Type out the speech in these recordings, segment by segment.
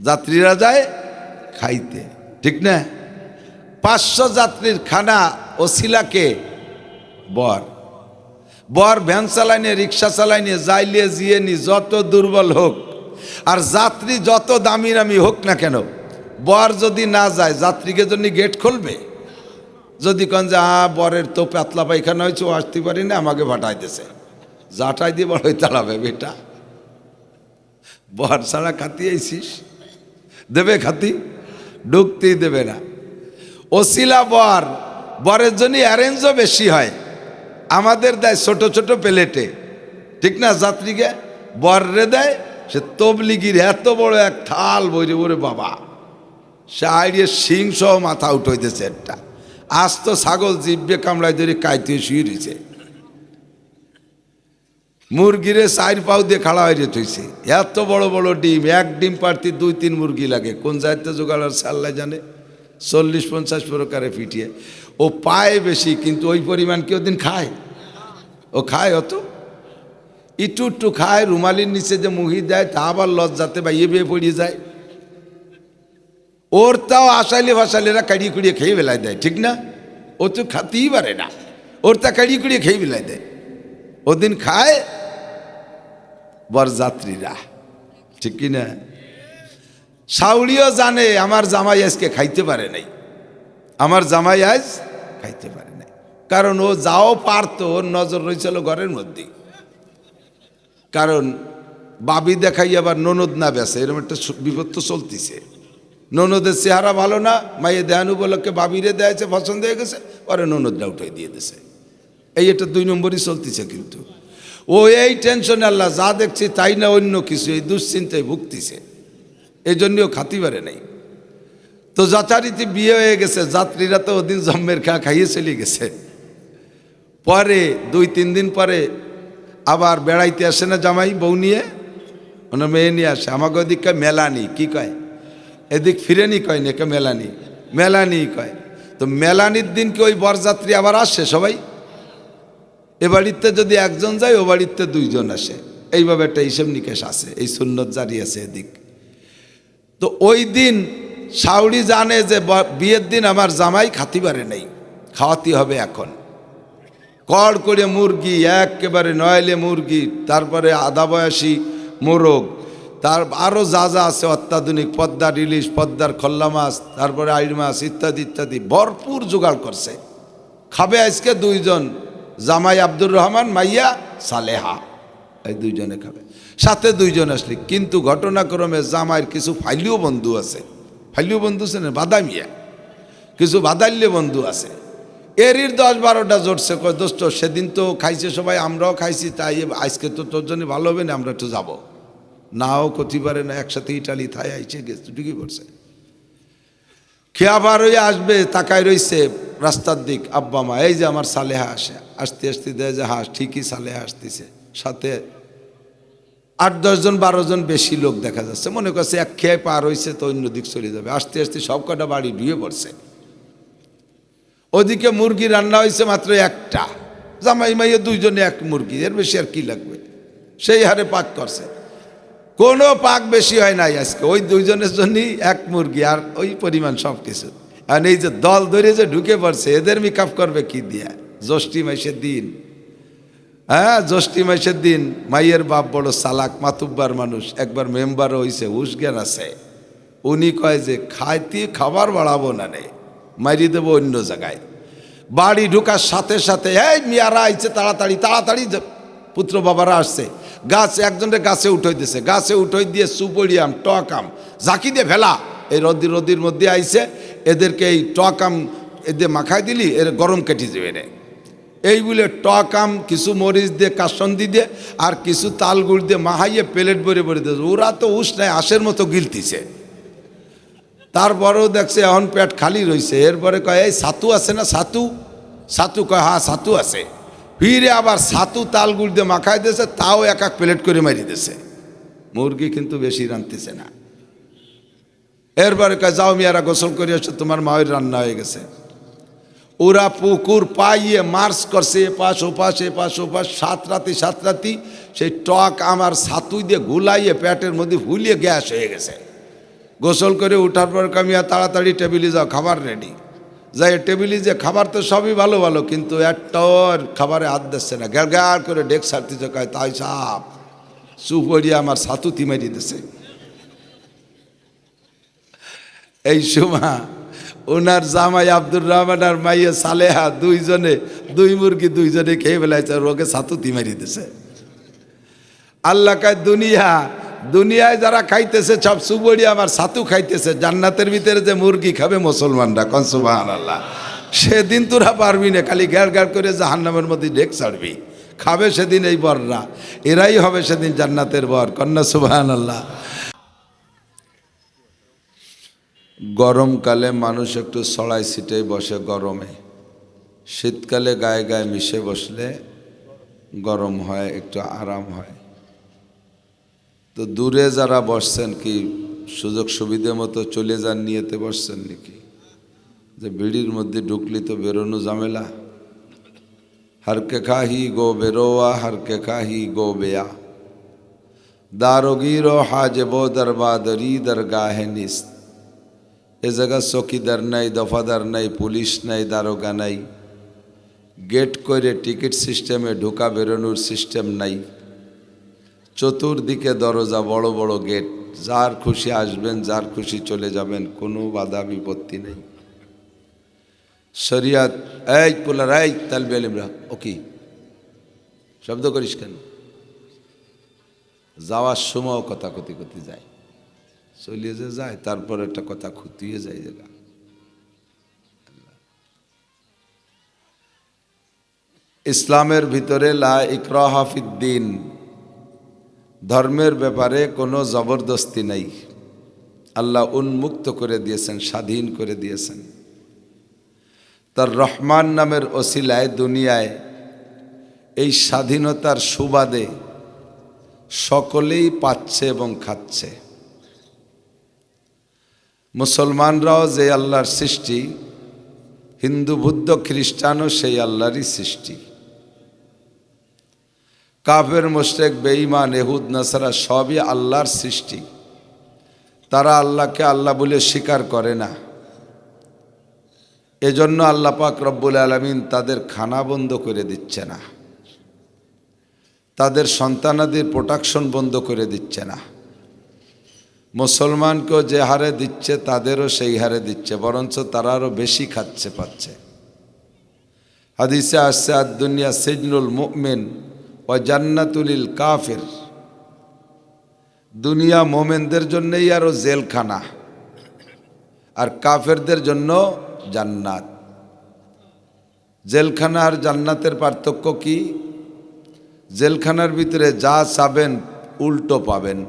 যাত্রীরা যায় খাইতে। ঠিক না? পাঁচশো যাত্রীর খানা ওসিলাকে বর। বর ভ্যান চালাইনে, রিক্সা চালাইনে, যাইলে জিয়ে নি যত দুর্বল হোক, আর যাত্রী যত দামি দামি হোক না কেন, বর যদি না যায়, যাত্রীকে জন্য গেট খুলবে? যদি কন যে, আ, বরের তো পাতলা পায়খানা হয়েছে, ও আসতে পারি না, আমাকে ভাটাই দিছে জাটাই দিয়ে বড় তাড়াবে বেটা। বর ছাড়া খাতি আইসিস দেবে খাতি? ঢুকতেই দেবে না। ওসিলা বর, বরের জন্য অ্যারেঞ্জও বেশি হয়। আমাদের দেয় ছোট ছোট প্লেটে। ঠিক না যাত্রীকে? বররে দেয়, সে তবলিগির এত বড় এক থাল বইরে বলে বাবা। সে আইডিয়ে শিং সহ মাথা উঠাইতেছে একটা। আজ তো ছাগল জিব্বে কামড়ায় ধরে কাইতে শুয়ে রয়েছে মুরগিরে চার পাও দিয়ে খাড়া হয়ে থইছে এত বড় বড় ডিম, এক ডিম পারতি দুই তিন মুরগি লাগে। কোন জায়গাতে জোগাড়ার সাল্লাই জানে? চল্লিশ পঞ্চাশ প্রকারে ফিটিয়ে ও পায় বেশি, কিন্তু ওই পরিমাণ কেউ দিন খায়? ও খায় অত? ইটু একটু খায়, রুমালির নিচে যে মুহি দেয়, তা আবার লজ্জাতে বা ইয়ে বেয়ে পড়িয়ে যায়। ওর তাও আশালি ভাসাইলেরা কাড়িয়ে কুড়িয়ে খেয়ে বেলায় দেয়, ঠিক না? ও তো খাতেই পারে না। ওর তা কাড়িয়ে কুড়িয়ে খেয়ে বেলায় দেয়। ওদিন খায় বরযাত্রীরা। ঠিক কি না? সাউলিও জানে, আমার জামাই আজকে খাইতে পারে নাই। আমার জামাই আজ খাইতে পারে নাই। কারণ ও যাও পারতো, ওর নজর রয়েছিল ঘরের মধ্যে। কারণ বাবি দেখাই আবার ননদ না বেসে এরকম একটা বিপদ তো চলতিছে। ননদের চেহারা ভালো না মাইয়ে দেহানু উপলক্ষে বাবিরে দেয়াছে পছন্দ হয়ে গেছে, পরে ননদটা উঠে দিয়ে দিছে এই এটা দুই নম্বরই চলতেছে কিন্তু। ও এই টেনশনে আল্লাহ যা দেখছি তাই না অন্য কিছু, এই দুশ্চিন্তায় ভুগতিছে। এই জন্যও খাতি পারে নাই। তো যথারীতি বিয়ে হয়ে গেছে, যাত্রীরা তো ওদিন জম্মের খা খাইয়ে চলে গেছে। পরে, দুই, তিন দিন পরে আবার বেড়াইতে আসে না জামাই বউ নিয়ে ওনার মেয়ে নিয়ে আসে। আমাকে ওদিকে মেলানি, কি কয়? এদিক ফিরেনি কয় নাকি মেলানি? মেলানি কয়। তো মেলানির দিন কি ওই বরযাত্রী আবার আসে সবাই? এ বাড়িতে যদি একজন যায়, ও বাড়িতে দুইজন আসে। এইভাবে একটা হিসেব নিকেশ আছে, এই সুন্নত জারি আছে এদিক। তো ওই দিন সাউরি জানে যে বিয়ের দিন আমার জামাই খাতি পারে নেই, খাওয়াতে হবে এখন। কড় করে মুরগি, একেবারে নয়লে মুরগি, তারপরে আধা বয়সী মোরগ, তার আরও যা যা আছে, অত্যাধুনিক পদ্মার ইলিশ, পদ্মার খল্লা মাছ, তারপরে আইড় মাছ ইত্যাদি ইত্যাদি, ভরপুর জোগাড় করছে। খাবে আজকে দুইজন জামাই আব্দুর রহমান, মাইয়া সালেহা। এই দুইজনে খাবে। সাথে দুইজন আসলে। কিন্তু ঘটনাক্রমে জামাইয়ের কিছু ফাইলিও বন্ধু আছে। ফাইলিও বন্ধু আছে না? বাদামিয়া কিছু বাদাল্য বন্ধু আছে। এরই দশ বারোটা জোটছে। কয়, দোস্ত, সেদিন তো খাইছে সবাই, আমরাও খাইছি, তাই আজকে তো তোর জন্য ভালো হবে না, আমরা একটু যাব। নাও ক্ষতি পারে না, একসাথে ইটালি, থাই, আইছে, গেছে ঢুকে পড়ছে খেয়াবার হয়ে আসবে? তাকায় রইছে রাস্তার দিক আব্বা মা। এই যে আমার সালেহা আসে। আসতে আসতে দেয় যে হাস ঠিকই সালেহা আসতেছে। সাথে আট দশজন বারো জন বেশি লোক দেখা যাচ্ছে। মনে করছে এক খেয়ে পার হয়েছে তো অন্য দিক চলে যাবে। আস্তে আস্তে সব কটা বাড়ি ঢুয়ে পড়ছে। ওদিকে মুরগি রান্না হয়েছে মাত্র একটা। জামাই মাইয়ে দুইজনে এক মুরগি। এর বেশি আর কি লাগবে? সেই হারে পাক করছে। কোনো পাক বেশি হয় নাই আজকে। ওই দুইজনের জন্যই এক মুরগি আর ওই পরিমাণ সব কিছু আর এই যে দল ধরে যে ঢুকে পড়ছে, এদের মেকআপ করবে কি দিয়া? জ্যৈষ্ঠী মাসের দিন। হ্যাঁ জ্যৈষ্ঠী মাসের দিন মাইয়ের বাপ বড় সালাক মাতুব্বার মানুষ, একবার মেম্বারও হইছে হুশজ্ঞান আছে। উনি কয় যে, খাইতে, খাবার বাড়াবো না রে মারি দেবো অন্য জায়গায়। বাড়ি ঢুকার সাথে সাথে, এই মিয়ারা আইছে, তাড়াতাড়ি তাড়াতাড়ি পুত্র বাবারা আসছে। গাছ, একজনের গাছে উঠাই দিছে। গাছে উঠাই দিয়ে সুপড়িয়াম টকাম ঝাঁকি দিয়ে ফেলা। এই রদি রদির মধ্যে আইছে, এদেরকে এই টকাম এদের মাখাই দিলি, এর গরম কেটে যাবে রে। এই বলে টকাম কিছু মরিচ দিয়ে, কাসন্দি দিয়ে, আর কিছু তাল গুড় দিয়ে মাহাইয়ে প্লেট ভরে ভরে দিয়েছে। ওরা তো উষ্ণায় আশের মতো গিলতিছে। তারপরেও দেখছে এখন পেট খালি রয়েছে এরপরে কয়, এই ছাতু আছে না ছাতু সাতু কয় হ্যাঁ ছাতু আছে। ফিরে আবার ছাতু তাল গুড় মাখাই দিয়েছে, তাও এক এক প্লেট করে মারি দিয়েছে। মুরগি কিন্তু বেশি রাঁধতেছে না। এরপরে যাও মিয়ারা, গোসল করে এসো, তোমার মায়ের রান্না হয়ে গেছে। ওরা পুকুর পাইয়ে মার্চ করছে, এ এপাশ ওপাশ এপাশ ওপাশ সাত রাতি সাত রাতি সেই টক আমার ছাতুই দিয়ে গুলাইয়ে পেটের মধ্যে ফুলিয়ে গ্যাস হয়ে গেছে। গোসল করে উঠার পর কামিয়া তাড়াতাড়ি টেবিলে যাও, খাবার রেডি। যাই টেবিলে যে খাবার তো সবই ভালো ভালো, কিন্তু একটাও খাবারে হাত দিচ্ছে না। গ্যার গ্যার করে ডেক সারতেছে কয়, তাই সাপ সুপড়িয়ে আমার সাতুতি মারি দিছে। এই সময় ওনার জামাই আব্দুর রহমান আর মাইয়া সালেহা দুইজনে, দুই মুরগি দুইজনে খেয়ে ফেলাইছে রোগে সাতুতি মারি দিছে। আল্লাহ কায়, দুনিয়া দুনিয়ায় যারা খাইতেছে, সব সুবড়ি আমার সাতু খাইতেছে। জান্নাতের ভিতরে যে মুরগি খাবে মুসলমানরা কনসুবাহান আল্লাহ সেদিন তোরা পারবি না, খালি গ্যার গ্যার করে জাহান্নামের মধ্যে ডেক ছাড়বি। খাবে সেদিন এই বররা, এরাই হবে সেদিন জান্নাতের বর কন্যা সুবাহান আল্লাহ গরমকালে মানুষ একটু সড়াই সিটে বসে গরমে। শীতকালে গায়ে গায়ে মিশে বসলে গরম হয়, একটু আরাম হয়। তো দূরে যারা বসছেন কি সুযোগ সুবিধে মতো চলে যান, নিয়েতে বসছেন নাকি? যে বিড়ির মধ্যে ঢুকলি তো বেরোনো ঝামেলা। হরকে খাহি গো বেরোয়া হরকে খাহি গো বেয়া। দারোগিরো হাজেবো দরবাদরি দরগাহে নিস্ত এ জায়গা চকিদার নাই, দফাদার নাই, পুলিশ নাই, দারোগা নাই। গেট করে টিকিট সিস্টেমে ঢোকা বেরোনোর সিস্টেম নাই। চতুর্দিকে দরজা বড় বড় গেট। যার খুশি আসবেন, যার খুশি চলে যাবেন, কোনো বাধা বিপত্তি নেই। শরিয়াত, এই পোলার, এই তালবে আলিমরা, ও কি? শব্দ করিস কেন? যাওয়ার সময় কথা কথি কথি যায়। চলিয়ে যে যায়, তারপর একটা কথা খুতিয়ে যায় জায়গা। ইসলামের ভিতরে লা ইকরাহাফিদ্দিন ধর্মের ব্যাপারে কোনো জবরদস্তি নেই। আল্লাহ উন্মুক্ত করে দিয়েছেন, স্বাধীন করে দিয়েছেন। তার রহমান নামের ওসিলায়, দুনিয়ায় এই স্বাধীনতার সুবাদে সকলেই পাচ্ছে এবং খাচ্ছে। মুসলমানরাও যে আল্লাহর সৃষ্টি, হিন্দু, বুদ্ধ, খ্রিস্টানও সেই আল্লাহরই সৃষ্টি। কাফের মোশেক বেঈমান এহুদ নাসারা সবই আল্লাহর সৃষ্টি। তারা আল্লাহকে আল্লাহ বলে স্বীকার করে না। এজন্য আল্লাহ পাক রব্বুল আলমিন তাদের খানা বন্ধ করে দিচ্ছে না। তাদের সন্তানাদির প্রোটাকশন বন্ধ করে দিচ্ছে না। মুসলমানকেও যে হারে দিচ্ছে, তাদেরও সেই হারে দিচ্ছে, বরঞ্চ তারা আরও বেশি খাচ্ছে পাচ্ছে। হাদিসে আসছে আর দুনিয়া সিজনুল মুমিন ও জান্নাতুলিল কাফের। দুনিয়া মোমেনদের জন্যই আরও জেলখানা। আর কাফেরদের জন্য জান্নাত। জেলখানা আর জান্নাতের পার্থক্য কি? জেলখানার ভিতরে যা চাবেন উল্টো পাবেন।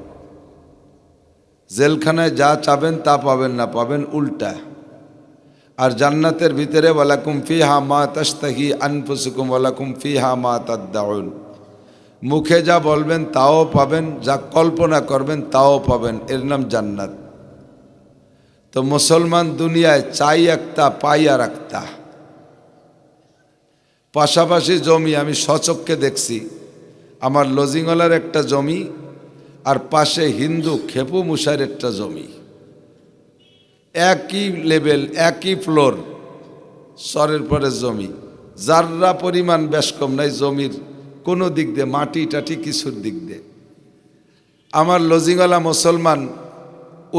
জেলখানায় যা চাবেন তা পাবেন না, পাবেন উল্টা। আর জান্নাতের ভিতরে, ওয়ালাকুম ফি হা মা তাস্তাহি আনফুসুকুম, ওয়ালাকুম ফি হা মা তাদ্দাউন। মুখে যা বলবেন, তাও পাবেন, যা কল্পনা করবেন, তাও পাবেন। এর নাম জান্নাত। তো মুসলমান দুনিয়ায় চাই একটা, পাই আর একটা। পাশাপাশি জমি, আমি সচককে দেখছি। আমার লজিংওয়ালার একটা জমি, আর পাশে হিন্দু খেপু মুসার একটা জমি। একই লেভেল, একই ফ্লোর সরের পরে জমি। যাররা পরিমাণ বেশ কম নাই, জমির কোনো দিক দিয়ে, মাটি টাটি কিছুর দিক দিয়ে। আমার লজিংওয়ালা মুসলমান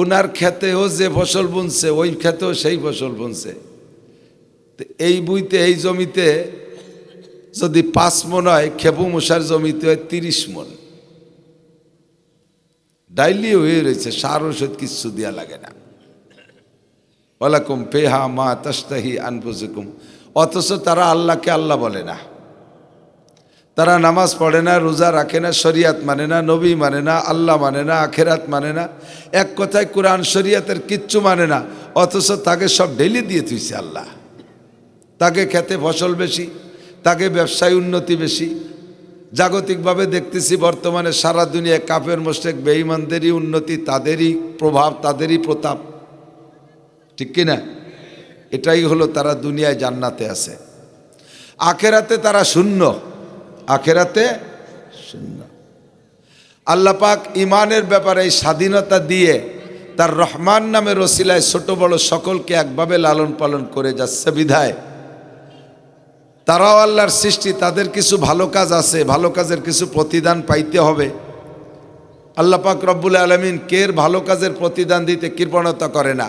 ওনার ক্ষেতেও যে ফসল বুনছে, ওই ক্ষেতেও সেই ফসল বুনছে। এই বুইতে, এই জমিতে যদি পাঁচ মন হয়, খেপু মশার জমিতে হয় তিরিশ মন। ডাইলি হয়ে রয়েছে, সার ওষুধ কিচ্ছু দেওয়া লাগে না। ওয়ালাকুম পেহা মা তাস্তাহি আনফুসুকুম। অথচ তারা আল্লাহকে আল্লাহ বলে না। তারা নামাজ পড়ে না, রোজা রাখে না, শরিয়াত মানে না, নবী মানে না, আল্লাহ মানে না, আখেরাত মানে না, এক কথায় কোরআন শরিয়াতের কিচ্ছু মানে না, অথচ তাকে সব ঢেলে দিয়ে তুইছে আল্লাহ। তাকে খেতে ফসল বেশি, তাকে ব্যবসায় উন্নতি বেশি। জাগতিকভাবে দেখতেছি বর্তমানে সারা দুনিয়ায় কাপের মোশেক বেঈমানদেরই উন্নতি, তাদেরই প্রভাব, তাদেরই প্রতাপ। ঠিক কিনা? এটাই হলো তারা দুনিয়ায় জান্নাতে আছে। আখেরাতে তারা শূন্য। আখেরাতে শূন্য আল্লাহ পাক ইমানের ব্যাপারে এই স্বাধীনতা দিয়ে তার রহমান নামের রসিলায় ছোট বড় সকলকে একভাবে লালন পালন করে যাচ্ছে বিধায়। তারাও আল্লাহর সৃষ্টি, তাদের কিছু ভালো কাজ আছে, ভালো কাজের কিছু প্রতিদান পাইতে হবে। আল্লাহ পাক রব্বুল আলমিন কের ভালো কাজের প্রতিদান দিতে কৃপণতা করে না।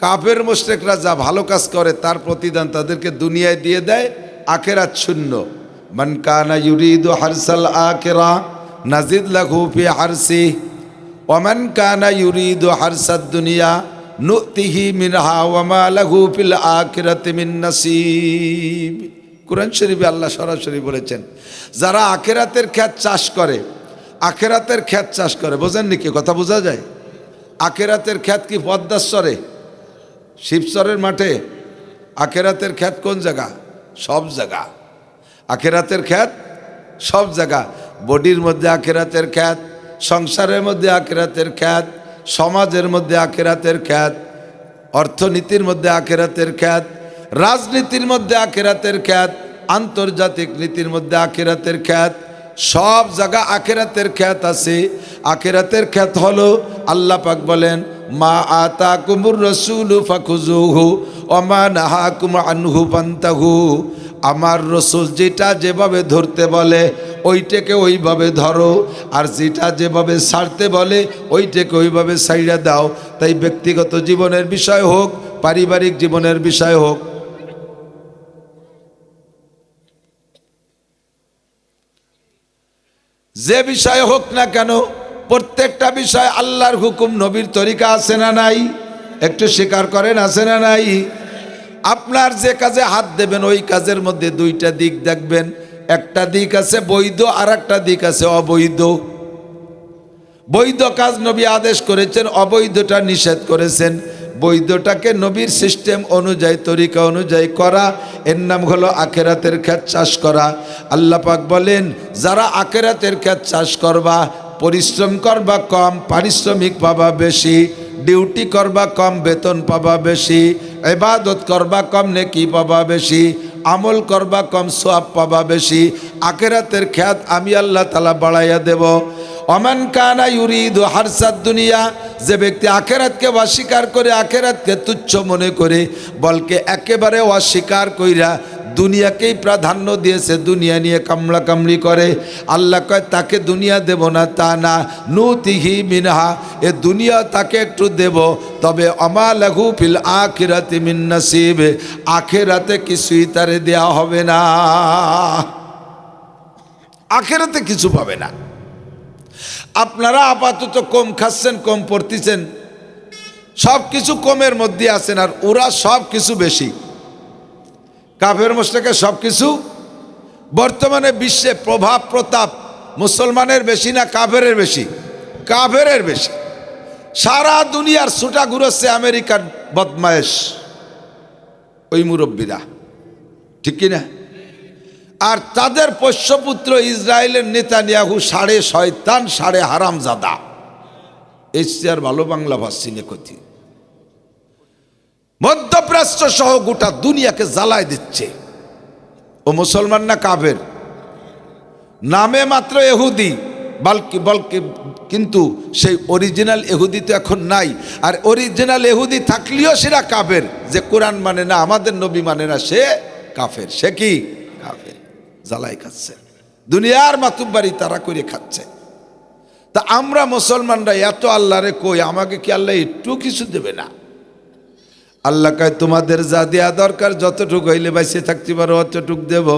কাফের মোশরেকরা যা ভালো কাজ করে, তার প্রতিদান তাদেরকে দুনিয়ায় দিয়ে দেয়, আখেরাত শূন্য। মান কানা ইউরিদু হারসাল আখেরা নাজিদ লাঘু ফি হারসি ওমান কানা ইউরিদু হারসাদ দুনিয়া নুতিহি মিনহা ওয়ামা লাঘু ফিল আখিরাতি মিন নাসিব। কোরআন শরীফে আল্লাহ সরাসরি বলেছেন, যারা আখেরাতের খ্যাত চাষ করে, আখেরাতের খ্যাত চাষ করে, বোঝেননি কি কথা বোঝা যায়? আখেরাতের খ্যাত কি পদ্মাশ্বরে শিবচরের মাঠে? আখেরাতের খ্যাত কোন জায়গা? সব জায়গা। আখেরাতের খ্যাত? সব জায়গা। বডির মধ্যে আখেরাতের খ্যাত, সংসারের মধ্যে আখেরাতের খ্যাত, সমাজের মধ্যে আখেরাতের খ্যাত, অর্থনীতির মধ্যে আখেরাতের খ্যাত, রাজনীতির মধ্যে আখেরাতের খ্যাত, আন্তর্জাতিক নীতির মধ্যে আখেরাতের খ্যাত, সব জায়গা আখেরাতের খ্যাত আছে। আখেরাতের খ্যাত হলো আল্লাহ পাক বলেন, মা আতা কুমুর রসুল ফাকুজুহু অমা নাহা কুম আনহু পান্তাহু আমার রসুল যেটা যেভাবে ধরতে বলে, ওইটাকে ওইভাবে ধরো। আর যেটা যেভাবে ছাড়তে বলে, ওইটাকে ওইভাবে সাইড়া দাও। তাই ব্যক্তিগত জীবনের বিষয় হোক, পারিবারিক জীবনের বিষয় হোক। যে বিষয় হোক না কেন, প্রত্যেকটা বিষয় আল্লাহর হুকুম, নবীর তরিকা আছে না নাই? একটু স্বীকার করেন, আছে না নাই? আপনার যে কাজে হাত দেবেন, ওই কাজের মধ্যে দুইটা দিক দেখবেন। একটা দিক আছে বৈধ আর একটা দিক আছে অবৈধ। বৈধ কাজ নবী আদেশ করেছেন, অবৈধটা নিষেধ করেছেন। বৈধটাকে নবীর সিস্টেম অনুযায়ী, তরিকা অনুযায়ী করা। এর নাম হলো আখেরাতের খ্যাত চাষ করা। আল্লাহ পাক বলেন, যারা আখেরাতের খ্যাত চাষ করবা পরিশ্রম করবা কম, পারিশ্রমিক পাবা বেশি, ডিউটি করবা কম, বেতন পাবা বেশি এবাদত করবা কম, নেকি পাবা বেশি, আমল করবা কম সোয়াব পাবা বেশি। আখেরাতের খ্যাত আমি আল্লাহ তালা বাড়াইয়া দেব। অমান কানা ইউরিদ হারসাদ দুনিয়া, যে ব্যক্তি আখেরাতকে অস্বীকার করে, আখেরাতকে তুচ্ছ মনে করে, বলকে একেবারে অস্বীকার কইরা দুনিয়াকেই প্রাধান্য দিয়েছে, দুনিয়া নিয়ে কামড়া কামড়ি করে। আল্লাহ কয়, তাকে দুনিয়া দেব না, তা না। নু তিহি মিনহা, এ দুনিয়া তাকে একটু দেব। তবে অমালাহু ফিল আখিরাতি মিন নাসিব, আখেরাতে কিছুই তারে দেয়া হবে না। আখেরাতে কিছু পাবে না। আপনারা আপাতত কম খাচ্ছেন, কম পড়তেছেন। সব কিছু কমের মধ্যে আছেন, আর ওরা সব কিছু বেশি। কাফের মোস্তাকে সব কিছু বর্তমানে বিশ্বে প্রভাব, প্রতাপ মুসলমানের বেশি না কাফেরের বেশি? কাফেরের বেশি। সারা দুনিয়ার ছুটা ঘুরোচ্ছে আমেরিকার বদমায়েশ, ওই মুরব্বীরা। ঠিক কিনা? আর তাদের পোষ্যপুত্র ইসরায়েলের নেতানিয়াহু সাড়ে শয়তান, সাড়ে হারামজাদা। এসছে আর ভালো বাংলা ভাষিনে কথি মধ্যপ্রাচ্য সহ গোটা দুনিয়াকে জ্বালায় দিচ্ছে। ও মুসলমান না কাবের নামে মাত্র এহুদি, বালকি, বলকে, কিন্তু সেই অরিজিনাল এহুদি তো এখন নাই। আর অরিজিনাল এহুদি থাকলেও সেরা কাফের। যে কোরআন মানে না, আমাদের নবী মানে না, সে কাফের। সে কি? কাফের। জ্বালাই খাচ্ছে। দুনিয়ার মাতুব্বারি তারা করে খাচ্ছে। তা আমরা মুসলমানরা এত আল্লাহরে কই, আমাকে কি আল্লাহ একটু কিছু দেবে না? আল্লাহ কয়, তোমাদের যা দেওয়া দরকার, যতটুকু হইলে বাইসে থাকতে পারো, অতটুক দেব।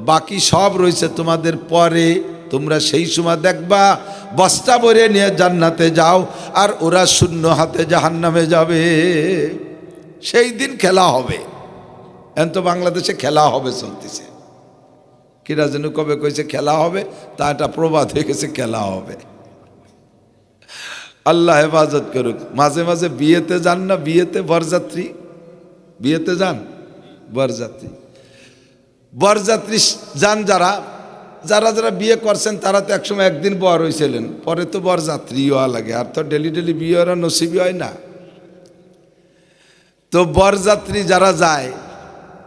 বাকি সব রয়েছে তোমাদের পরে। তোমরা সেই সময় দেখবা, বস্তা ভরে নিয়ে জান্নাতে যাও, আর ওরা শূন্য হাতে জাহান্নামে যাবে। সেই দিন খেলা হবে। এখন তো বাংলাদেশে খেলা হবে চলতেছে। কিরা যেন কবে কইছে খেলা হবে, তা একটা প্রবাদ হয়ে গেছে, খেলা হবে। আল্লাহ হেফাজত করুক। মাঝে মাঝে বিয়েতে যান না, বিয়েতে বরযাত্রী। বিয়েতে যান, বরযাত্রী। বরযাত্রী যান যারা যারা যারা বিয়ে করছেন তারা তো একসময় একদিন বর হয়েছিলেন পরে তো বরযাত্রী হওয়া লাগে, আর তো ডেলি ডেলি বিয়ে ওরা নসিবি হয় না। তো বরযাত্রী যারা যায়,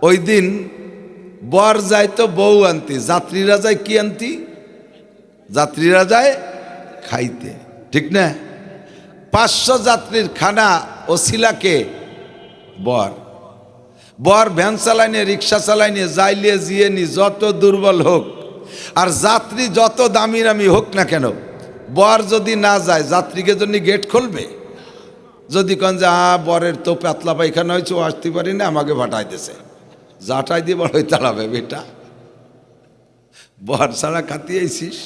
ওই দিন বর যায় তো বউ আনতি, যাত্রীরা যায় কি আনতি? যাত্রীরা যায় খাইতে, ঠিক না? পাঁচশো যাত্রীর খানা ওসিলাকে বর। বর ভ্যান চালাইনে, রিক্সা চালাইনে, যাইলে জিয়ে নি যত দুর্বল হোক, আর যাত্রী যত দামি দামি হোক না কেন, বর যদি না যায়, যাত্রীকে জন্য গেট খুলবে? যদি কন যে আ বরের তো পাতলা পায়খানা হয়েছে, ও আসতে পারি না, আমাকে ভাটাই দিছে। জাটাই দিয়ে বড় তাড়াবে বেটা। বর ছাড়া খাতি আইসিস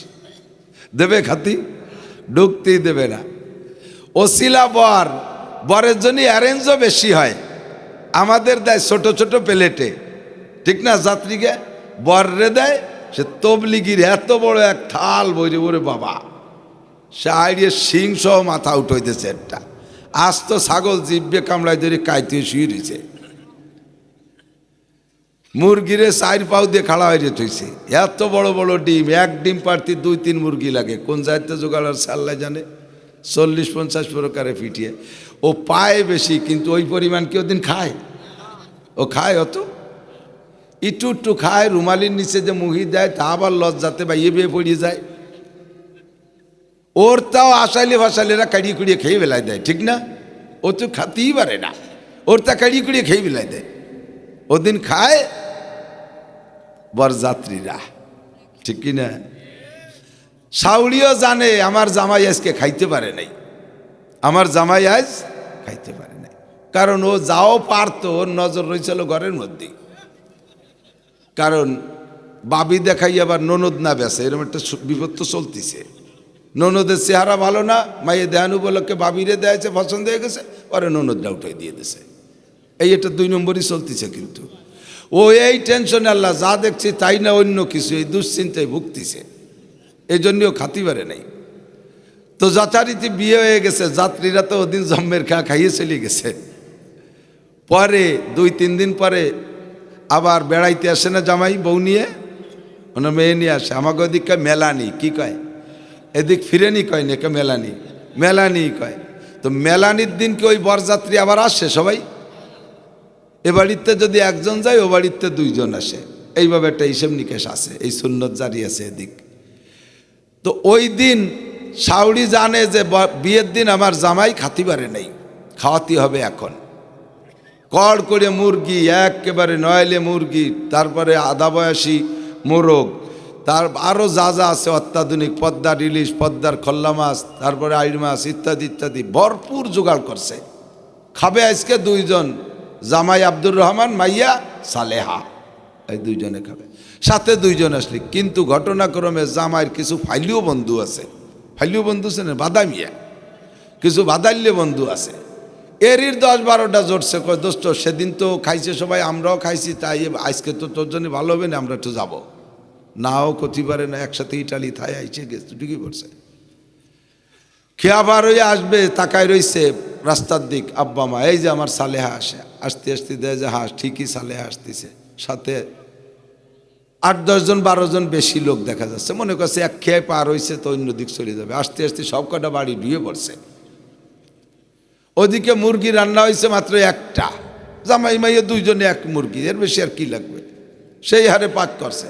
দেবে খাতি? ঢুকতেই দেবে না। ওসিলা বর, বরের জন্য অ্যারেঞ্জও বেশি হয়। আমাদের দেয় ছোট ছোট প্লেটে। ঠিক না, যাত্রীকে? বররে দেয়, সে তবলিগির এত বড় এক থাল বইরে বরে বাবা। সে আইডিয়ে সিং সহ মাথা উঠাইতেছে একটা। আজ তো ছাগল জিব্বে কামড়ায় ধরে কাইতে শুয়ে রয়েছে মুরগিরে চার পাও দিয়ে খাড়া হয়ে থইছে। এত বড় বড় ডিম, এক ডিম পারতি দুই তিন মুরগি লাগে। কোন জায়গাতে জোগাড় আর সাল্লাই জানে? চল্লিশ পঞ্চাশ প্রকারে ফিটিয়ে। ও পায় বেশি, কিন্তু ওই পরিমাণ কেউ দিন খায়? ও খায় অত? ইটু একটু খায়, রুমালির নিচে যে মুহি দেয়, তা আবার লজ্জাতে বা ইয়ে বেয়ে পড়িয়ে যায়। ওর তাও আসাইলে ফাসাইলেরা কাড়িয়ে কুড়িয়ে খেয়ে বেলায় দেয়, ঠিক না? ও তো খাতেই পারে না। ওর তা কাড়িয়ে কুড়িয়ে খেয়ে বেলায় দেয়। ওদিন খায় বরযাত্রীরা, ঠিক কি না? সাউলিও জানে আমার জামাই আজকে খাইতে পারে নাই। আমার জামাই আজ খাইতে পারে নাই। কারণ ও যাও পারতো, ওর নজর রয়েছিল ঘরের মধ্যে। কারণ বাবি দেখাই আবার ননদ না বেসে এরকম একটা বিপদ তো চলতিছে। ননদের চেহারা ভালো না মাইয়ে দেহান উপলক্ষে বাবিরে দেয়াছে পছন্দ হয়ে গেছে, পরে ননদটা উঠাই দিয়ে দিছে। এই এটা দুই নম্বরই চলতেছে কিন্তু। ও এই টেনশনে আল্লাহ যা দেখছি তাই না অন্য কিছু, এই দুশ্চিন্তায় ভুগতিছে। এই জন্যও খাতি পারে নাই। তো যথারীতি বিয়ে হয়ে গেছে, যাত্রীরা তো ওদিন জম্মের খা খাইয়ে চলে গেছে। পরে, দুই, তিন দিন পরে আবার বেড়াইতে আসে না জামাই বউ নিয়ে ওনার মেয়ে নিয়ে আসে। আমাকে ওদিক ওদিককে মেলানি, কি কয়? এদিক ফিরেনি কয় নাকি মেলানি? মেলানি কয়। তো মেলানির দিন কি ওই বরযাত্রী আবার আসে সবাই? এ বাড়িতে যদি একজন যায়, ও বাড়িতে দুইজন আসে। এইভাবে একটা হিসেব নিকেশ আছে, এই সুন্নত জারি আছে এদিক। তো ওই দিন সাউরি জানে যে বিয়ের দিন আমার জামাই খাতি পারে নেই, খাওয়াতে হবে এখন। কড় করে মুরগি, একেবারে নয়লে মুরগি, তারপরে আধা বয়সী মোরগ, তার আরও যা যা আছে অত্যাধুনিক, পদ্মার ইলিশ, পদ্মার খল্লা মাছ, তারপরে আইড় মাছ ইত্যাদি ইত্যাদি, ভরপুর জোগাড় করছে। খাবে আজকে দুইজন, জামাই আব্দুর রহমান, মাইয়া সালেহা, এই দুইজনে খাবে। সাথে দুইজন আসলি। কিন্তু ঘটনাক্রমে জামাইয়ের কিছু ফাইলিও বন্ধু আছে। ফাইলিও বন্ধু আছে না? বাদামিয়া। কিছু বাদাল্য বন্ধু আছে। এরই দশ বারোটা জোটছে, কয়, দোস্ত, সেদিন তো খাইছে সবাই, আমরাও খাইছি, তাই আজকে তো তোর জন্য ভালো হবে না, আমরা একটু যাব। নাও ক্ষতি পারে না, একসাথে ইটালি, থাই, আইছে, গেছে, ঢুকে পড়ছে। খেয়া বার হয়ে আসবে, তাকায় রইছে রাস্তার দিক, আব্বা, মা, এই যে আমার সালেহা আসে। আসতে আসতে দেয় যে হ্যাঁ ঠিকই সালেহা আসতেছে। সাথে আট দশজন বারো জন বেশি লোক দেখা যাচ্ছে। মনে করছে এক খেয়ে পার হয়েছে তো অন্য দিক চলে যাবে। আস্তে আস্তে সব কটা বাড়ি ডুয়ে পড়ছে। ওদিকে মুরগি রান্না হয়েছে মাত্র একটা। জামাই মাইয়ে দুইজনে এক মুরগি। এর বেশি আর কি লাগবে? সেই হারে পাক করছে।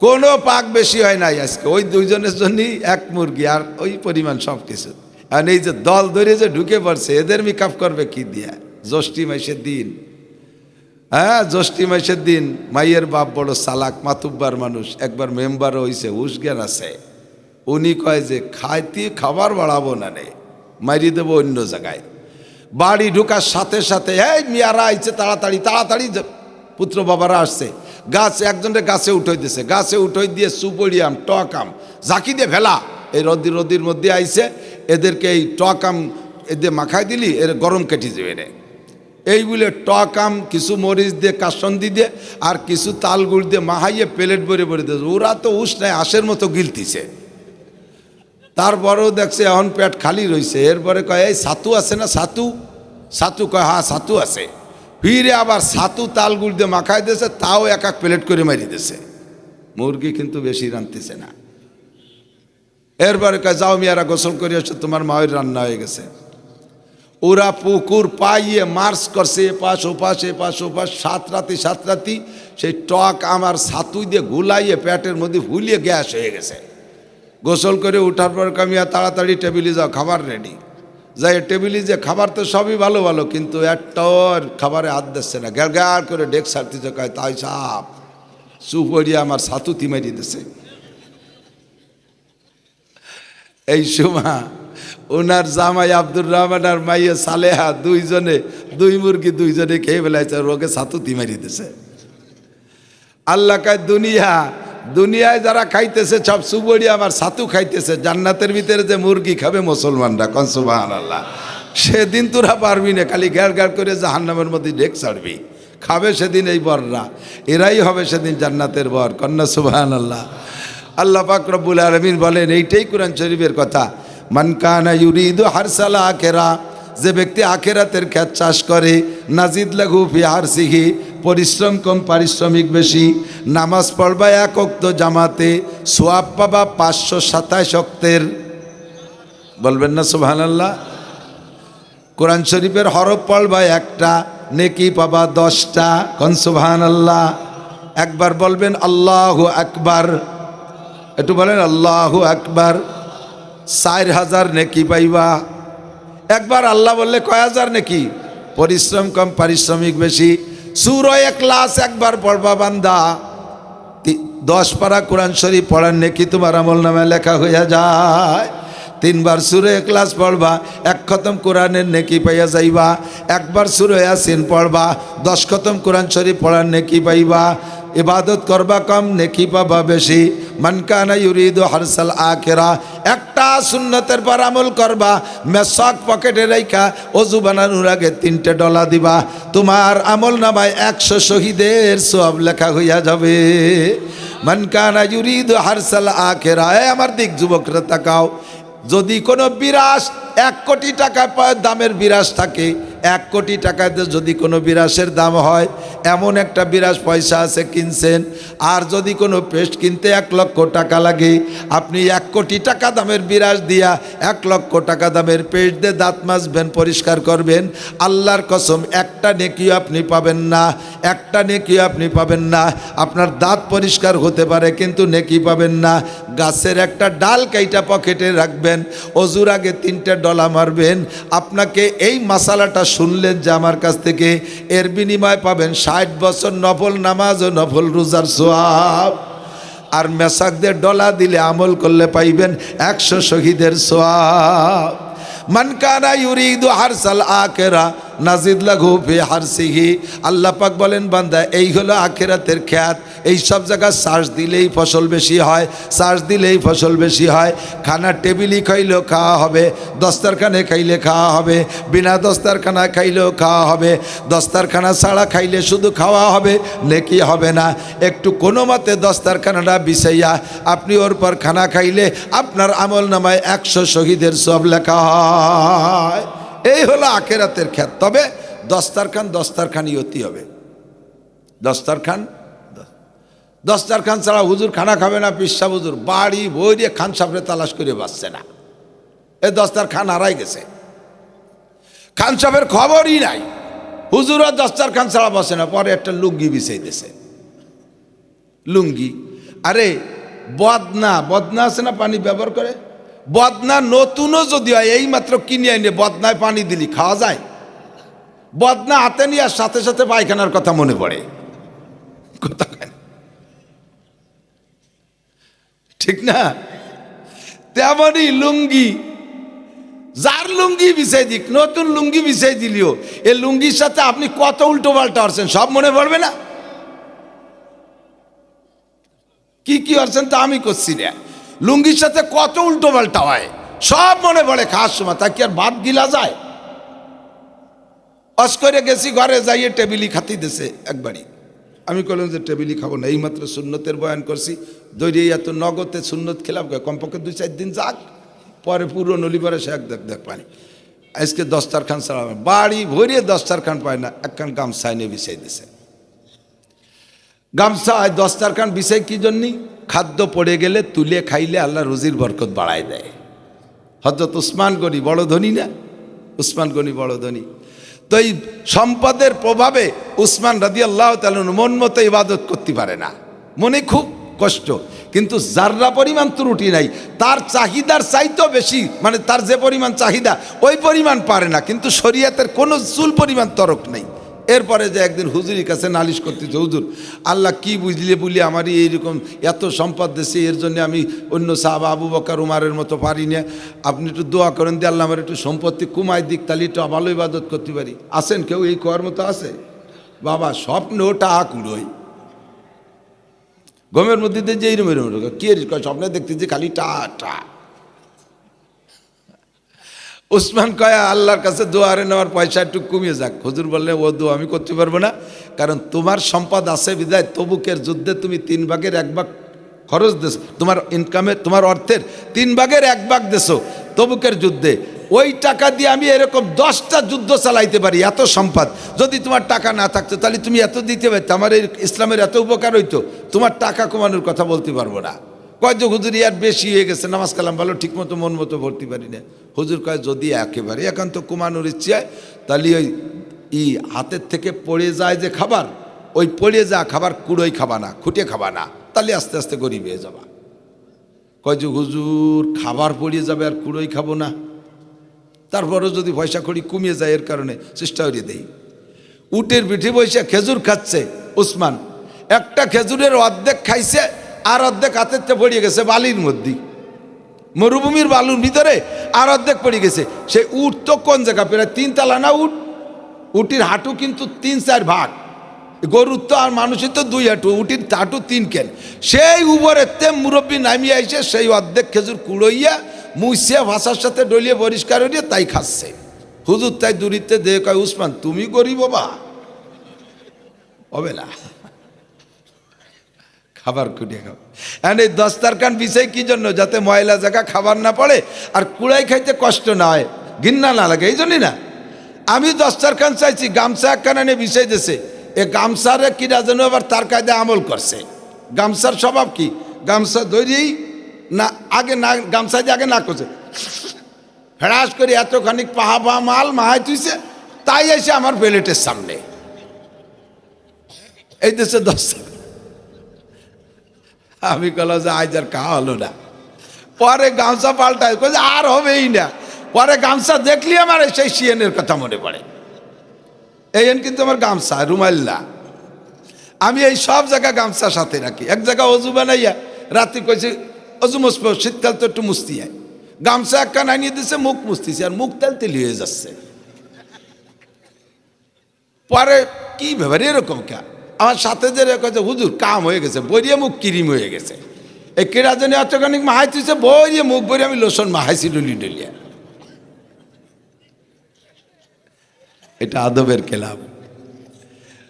কোনো পাক বেশি হয় নাই আজকে। ওই দুইজনের জন্যই এক মুরগি আর ওই পরিমাণ সব কিছু। আর এই যে দল ধরে যে ঢুকে পড়ছে, এদের মেকআপ করবে কি দিয়া? জ্যৈষ্ঠী মাসের দিন। হ্যাঁ জ্যৈষ্ঠী মাসের দিন মাইয়ের বাপ বড় সালাক মাতুব্বার মানুষ, একবার মেম্বার হয়েছে উসজ্ঞান আছে। উনি কয় যে, খাইতে, খাবার বাড়াবো না নে মারি দেবো অন্য জায়গায়। বাড়ি ঢুকার সাথে সাথে, এই, মিয়ারা আইছে, তাড়াতাড়ি তাড়াতাড়ি পুত্র বাবারা আসছে। গাছ, একজনের গাছে উঠোই দিছে। গাছে উঠোই দিয়ে সুপড়িয়াম টকাম জাকি দিয়ে ভেলা এই রদি রদির মধ্যে আইছে, এদেরকে এই টকাম এদের মাখাই দিলি, এর গরম কেটে যাবে রে। এই বলে টক আম, কিছু মরিচ দিয়ে, কাসন্দি দিয়ে, আর কিছু তাল গুড় দিয়ে মাহাইয়ে প্লেট ভরে ভরে দিয়েছে। ওরা তো উস নাই, আশের মতো গিলতিছে। তারপরেও দেখছে এখন পেট খালি রইছে। এরপরে কয়, এই ছাতু আছে না ছাতু সাতু কয় হ্যাঁ সাতু আছে। ফিরে আবার সাতু তাল গুড় দিয়ে মাখাই দিয়েছে, তাও এক এক প্লেট করে মারি দিয়েছে। মুরগি কিন্তু বেশি রাঁধতেছে না। এরপরে কয়, যাও মিয়ারা, গোসল করে আসছো তোমার মায়ের রান্না হয়ে গেছে। ওরা পুকুর পাইয়ে মার্চ করছে এপাশ ওপাশ এপাশ ওপাশ সাত রাতি সাত রাতি সেই টক আমার ছাতুই দিয়ে গুলাইয়ে পেটের মধ্যে ফুলিয়ে গ্যাস হয়ে গেছে। গোসল করে উঠার পর কামিয়া তাড়াতাড়ি টেবিলে যাও, খাবার রেডি যাই টেবিলে যে খাবার তো সবই ভালো ভালো, কিন্তু একটাও খাবারে হাত দিচ্ছে না। গ্যাল গ্যাল করে ডেক সারতে কয়, তাই সাপ সুপরিয়া আমার সাতুতি মারি দিছে। এই সময় ওনার জামাই আব্দুর রহমান আর মাইয়া সালেহা দুইজনে, দুই মুরগি দুইজনে খেয়ে ফেলাইছে রোগে সাতুতি মারি দিছে। আল্লাহ কায়, দুনিয়া, দুনিয়ায় যারা খাইতেছে, সব সুবড়ি আমার সাতু খাইতেছে। জান্নাতের ভিতরে যে মুরগি খাবে মুসলমানরা কনসুবাহান আল্লাহ সেদিন তোরা পারবি না, খালি গ্যাড় গ্যাড় করে জাহান্নামের মধ্যে ডেক ছাড়বি। খাবে সেদিন এই বররা, এরাই হবে সেদিন জান্নাতের বর কন্যা সুবাহান আল্লাহ আল্লাহ পাক রব্বুল আলমিন বলেন, এইটাই কোরআন শরীফের কথা। মানকানা ইউরিদু হারসালা আখেরা, যে ব্যক্তি আখেরাতের খ্যাত চাষ করে, নাজিদ লাঘু ফিহার সিহি পরিশ্রম কম, পারিশ্রমিক বেশি, নামাজ পড়বা এক অক্ত জামাতে, সোয়াব পাবা পাঁচশো সাতাশ অক্তের বলবেন না সুবহান আল্লাহ কোরআন শরীফের হরফ পড়বা একটা, নেকি পাবা দশটা, কন সুবহান আল্লাহ একবার বলবেন আল্লাহ আকবার। একটু বলেন আল্লাহ আকবার। চার হাজার নেকি পাইবা। একবার আল্লাহ বললে কয় হাজার নেকি? পরিশ্রম কম, পারিশ্রমিক বেশি। সুর এক ক্লাস একবার পড়বা বান্দা। দশ পারা কোরআন শরীফ পড়ার নেকি তোমার আমল নামে লেখা হইয়া যায়। তিনবার সুরে ক্লাস পড়বা, এক খতম কোরআনের নেকি পাইয়া যাইবা। একবার সুরে ইয়াসিন পড়বা, দশ খতম কোরআন শরীফ পড়ার নেকি পাইবা। ইবাদত করবা কম, নেকি পাবা বেশি। মানকানা ইউরিদু হারসাল আখেরা, একটা সুন্নতের পর আমল করবা, মেসক পকেটে রেখা, অজু বানানোর আগে তিনটে ডলা দিবা। তোমার আমল নামায় একশো শহীদের সব লেখা হইয়া যাবে। মানকানা ইউরিদু হারসাল আখেরা, এ আমার দিক যুবকরা তাকাও। যদি কোনো বিরাস এক কোটি টাকা দামের বিরাস থাকে এক কোটি টাকাতে যদি কোনো বিরাসের দাম হয়, এমন একটা বিরাস পয়সা আছে কিনছেন, আর যদি কোনো পেস্ট কিনতে এক লক্ষ টাকা লাগে, আপনি এক কোটি টাকা দামের বিরাস দিয়া এক লক্ষ টাকা দামের পেস্ট দিয়ে দাঁত মাজবেন, পরিষ্কার করবেন, আল্লাহর কসম, একটা নেকিও আপনি পাবেন না, একটা নেকিও আপনি পাবেন না, আপনার দাঁত পরিষ্কার হতে পারে কিন্তু নেকি পাবেন না, গাছের একটা ডাল কাইটা পকেটে রাখবেন, অজুর আগে তিনটে ডলা মারবেন, আপনাকে এই মশালাটা শুনলেন যে আমার কাছ থেকে এর বিনিময় পাবেন ষাট বছর নফল নামাজ ও নফল রোজার সোয়াব। আর মেসাকদের ডলা দিলে আমল করলে পাইবেন একশো শহীদের সোয়াব। মানকানা ইউরিদু হারসাল আকেরা নাজিদ লাঘু ফি হারসিহি। আল্লাহ পাক বলেন, বান্দা, এই হলো আখেরাতের খ্যাত। এই সব জায়গায় শ্বাস দিলেই ফসল বেশি হয় শ্বাস দিলেই ফসল বেশি হয়। খানা টেবিলই খাইলেও খাওয়া হবে, দস্তারখানে খাইলে খাওয়া হবে, বিনা দস্তারখানা খাইলেও খাওয়া হবে। দস্তারখানা ছাড়া খাইলে শুধু খাওয়া হবে, নেকি হবে না। একটু কোনো মতে দস্তারখানাটা বিছাইয়া আপনি ওর পর খানা খাইলে আপনার আমল নামায় একশো শহীদের সব লেখা হয়। এই হলো আখেরাতের খ্যাত। তবে দস্তারখান দস্তারখানি অতি হবে। দস্তারখান দস্তারখান ছাড়া হুজুর খানা খাবে না, পিসা হুজুর। বাড়ি বইরে খান সাপড়ে তালাশ করে বাঁচছে না। এ দস্তার খান হারাই গেছে। খান সাহেবের খবরই নাই। হুজুরও দস্তার খান ছাড়া বসে না। পরে একটা লুঙ্গি বিছাই দিছে লুঙ্গি। আরে, বদনা। বদনা আছে না পানি ব্যবহার করে? বদনা নতুনও যদি হয় এই মাত্র কিনে আইনে বদনায় পানি দিলি, খাওয়া যায়? বদনা হাতে নিয়ে আর সাথে সাথে পায়খানার কথা মনে পড়ে। ঠিক না? তেমনই লুঙ্গি, যার লুঙ্গি বিছাই দিক, নতুন লুঙ্গি বিছাই দিলিও এই লুঙ্গির সাথে আপনি কত উল্টো পাল্টা আসছেন সব মনে পড়বে না? কি কি আসছেন তা আমি করছি না। লুঙ্গির সাথে কত উল্টো পাল্টা হয়? সব মনে পড়ে খাওয়ার সময় তা কি আর ভাত গিলা যায়? অস করে গেছি, ঘরে যাইয়ে টেবিলি খাতি দেছে একবারই। আমি কইলাম যে টেবিলি খাব না, এইমাত্র সুন্নতের বয়ান করছি। দৈরি এত নগদে সুন্নত খেলাম কমপক্ষে দুই চার দিন যাক, পরে পুরো নলিবারে সে এক দেখ দেখ পানি। আজকে দস্তারখান ছাড়া বাড়ি ভরিয়ে দস্তারখান পায় না একখান গামছা এনে বিছাই দিছে। গামছা আর দস্তারখান বিছাই কি জন্যই খাদ্য পড়ে গেলে তুলে খাইলে আল্লাহ রুজির বরকত বাড়ায় দেয়। হজরত উসমান গনি বড় ধনী না? উসমান গনি বড় ধনী। তো এই সম্পদের প্রভাবে উসমান রাদি আল্লাহ মন মতো ইবাদত করতে পারে না। মনে খুব কষ্ট। কিন্তু যাররা পরিমাণ ত্রুটি নাই, তার চাহিদার চাইতেও বেশি মানে তার যে পরিমাণ চাহিদা, ওই পরিমাণ পারে না। কিন্তু শরীয়তের কোনো চুল পরিমাণ তরক নেই। এরপরে যে একদিন হুজুরির কাছে নালিশ করতেছে, হুজুর, আল্লাহ কি বুঝলে বলি আমারই এইরকম এত সম্পদ দেশে এর জন্য আমি অন্য সাহাবা আবু বকার, উমারের মতো পারি না। আপনি একটু দোয়া করেন দিয়ে আল্লাহ আমার একটু সম্পত্তি কুমায় দিক, তাহলে একটু ভালো ইবাদত করতে পারি। আসেন কেউ? এই কোয়ার মতো আছে? বাবা স্বপ্ন ওটা আকুড়োই গমের মধ্যে যে এইরকম এরকম। কি স্বপ্নে দেখতে যে খালি টা টা। উসমান কয়া, আল্লাহর কাছে দোয়ারে নেওয়ার পয়সা একটু কমিয়ে যাক। হুজুর বললে ও দোয়া আমি করতে পারব না, কারণ তোমার সম্পদ আছে বিদায়, তবুকের যুদ্ধে তুমি তিন ভাগের এক ভাগ খরচ দেছো। তোমার ইনকামের তোমার অর্থের তিন ভাগের এক ভাগ দেছো তবুকের যুদ্ধে। ওই টাকা দিয়ে আমি এরকম দশটা যুদ্ধ চালাইতে পারি, এত সম্পদ। যদি তোমার টাকা না থাকতো, তাহলে তুমি এত দিতে পারতো, আমার এই ইসলামের এত উপকার হইতো, তোমার টাকা কমানোর কথা বলতে পারব না। কয় যে হুজুর ইয়ার বেশি হয়ে গেছে? নামাজ কালাম ভালো ঠিক মতো মন মতো ভর্তি পারি না। হুজুর কয়, যদি একেবারে একান্ত কমানোর ইচ্ছে হয় তাহলে ওই ই হাতের থেকে পড়ে যায় যে খাবার, ওই পড়ে যা খাবার কুড়োই খাবা না, খুঁটে খাবা না, তাহলে আস্তে আস্তে গরিব হয়ে যাবা। কয় যে, হুজুর, খাবার পড়িয়ে যাবে আর কুড়োই খাব না। তারপরও যদি পয়সা করি কমিয়ে যায়, এর কারণে চেষ্টা করিয়ে দেই। উটের পিঠে বসে খেজুর খাচ্ছে, উসমান, একটা খেজুরের অর্ধেক খাইছে আর অর্ধেক হাতের থেকে পড়িয়ে গেছে বালির মধ্যে। মরুভূমির বালুর ভিতরে আর অর্ধেক পড়ে গেছে। সে উট তো কোন জায়গা? প্রায় তিন তালা না উট? উটির হাঁটু কিন্তু তিন চার ভাগ। গরুর তো আর মানুষের তো দুই হাঁটু, উটির হাঁটু তিন কেন? সেই উপরে তে মুরব্বী নামিয়ে আইসে, সেই অর্ধেক খেজুর কুড়ইয়া মুছিয়া ভাষার সাথে ডলিয়ে পরিষ্কার হইয়া তাই খাচ্ছে। হুজুর তাই দূরিতে দেহ কয়, উসমান, তুমি গরিব বাবা? হবে না। খাবার কুড়িয়ে খাও এখন এই দস্তারখান বিষয় কি জন্য? যাতে ময়লা জায়গা খাবার না পড়ে আর কুড়াই খাইতে কষ্ট না হয় ঘিন্না না লাগে, এই জন্যই না। আমি দস্তারখান চাইছি, গামছা একখানা এনে বিষয় দিছে। এ গামছারে কিনা যেন আবার তার কায়দা আমল করছে। গামছার স্বভাব কি? গামছা ধরেই না, আগে না, গামছা দিয়ে আগে না করছে। ফেরাস করে এতখানি পাহা পাহা মাল মাহাই তুইছে, তাই এসে আমার প্লেটের সামনে। এই দেশে দশ আমি কলাম যে আজ আর খাওয়া হলো না। পরে গামছা পাল্টায় যে আর হবেই না। পরে গামছা দেখলি আমার, সেই সিএনের কথা মনে পড়ে। এই কিন্তু আমার গামছা রুমাল্লা আমি এই সব জায়গায় গামছা সাথে রাখি। এক জায়গায় অজু বানাইয়া রাত্রি কইছে, অজু মুসব শীতকাল তো একটু মুস্তি হয় গামছা এক কান আনিয়ে দিছে, মুখ মুস্তিছে আর মুখ তেল তেলি হয়ে যাচ্ছে। পরে কি ব্যাপার, এরকম কে আমার সাথে যে রে কয়েছে হুজুর, কাম হয়ে গেছে বইয়ে মুখ কিরিম হয়ে গেছে। এই কেরা জন্য এতখানি মাহাইতেছে বইয়ে মুখ বইয়ে আমি লোসন মাহাইছি ডলি ডলিয়া। এটা আদবের খেলাম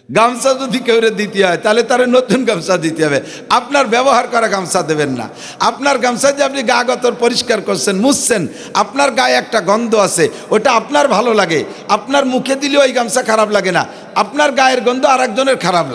গামছা যদি কেউ দিতে হয়, তাহলে তার নতুন গামছা দিতে হবে। আপনার ব্যবহার করা গামছা দেবেন না। আপনার গামছা যে আপনি গা গতর পরিষ্কার করছেন, মুছছেন, আপনার গায়ে একটা গন্ধ আছে, ওটা আপনার ভালো লাগে। আপনার মুখে দিলে ওই গামছা খারাপ লাগে না। আপনার গায়ের গন্ধ আর একজনের খারাপ লাগে।